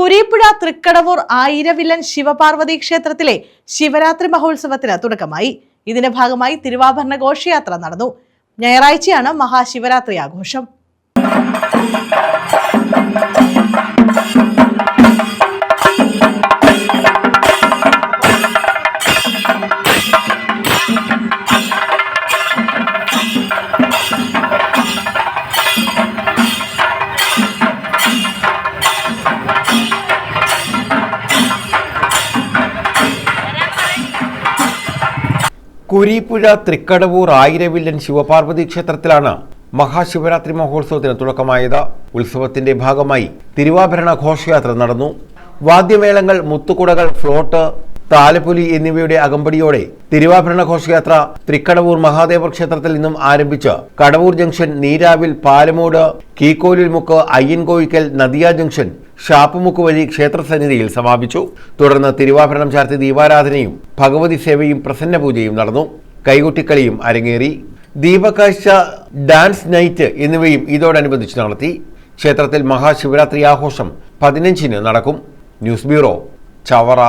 കുരീപ്പുഴ തൃക്കടവൂർ ആയിരവിലൻ ശിവപാർവതി ക്ഷേത്രത്തിലെ ശിവരാത്രി മഹോത്സവത്തിന് തുടക്കമായി. ഇതിന്റെ ഭാഗമായി തിരുവാഭരണ ഘോഷയാത്ര നടന്നു. ഞായറാഴ്ചയാണ് മഹാശിവരാത്രി ആഘോഷം. കുരീപ്പുഴ തൃക്കടവൂർ ആയിരവില്ലൻ ശിവപാർവതി ക്ഷേത്രത്തിലാണ് മഹാശിവരാത്രി മഹോത്സവത്തിന് തുടക്കമായത്. ഉത്സവത്തിന്റെ ഭാഗമായി തിരുവാഭരണ ഘോഷയാത്ര നടന്നു. വാദ്യമേളങ്ങൾ മുത്തുകുടകൾ ഫ്ലോട്ട് താലപ്പൊലി എന്നിവയുടെ അകമ്പടിയോടെ തിരുവാഭരണ ഘോഷയാത്ര തൃക്കടവൂർ മഹാദേവ ക്ഷേത്രത്തിൽ നിന്നും ആരംഭിച്ച് കടവൂർ ജംഗ്ഷൻ നീരാവിൽ പാലമൂട് കീക്കോലിൽ മുക്ക് അയ്യൻകോയിക്കൽ നദിയ ജംഗ്ഷൻ ഷാപ്പുമുക്ക് വഴി ക്ഷേത്രസന്നിധിയിൽ സമാപിച്ചു. തുടർന്ന് തിരുവാഭരണം ചാർത്തി ദീപാരാധനയും ഭഗവതി സേവയും പ്രസന്ന പൂജയും നടന്നു. കൈകൊട്ടിക്കളിയും അരങ്ങേറി. ദീപകാഴ്ച ഡാൻസ് നൈറ്റ് എന്നിവയും ഇതോടനുബന്ധിച്ച് നടത്തി. ക്ഷേത്രത്തിൽ മഹാശിവരാത്രി ആഘോഷം പതിനഞ്ചിന് നടക്കും. News bureau Chavara.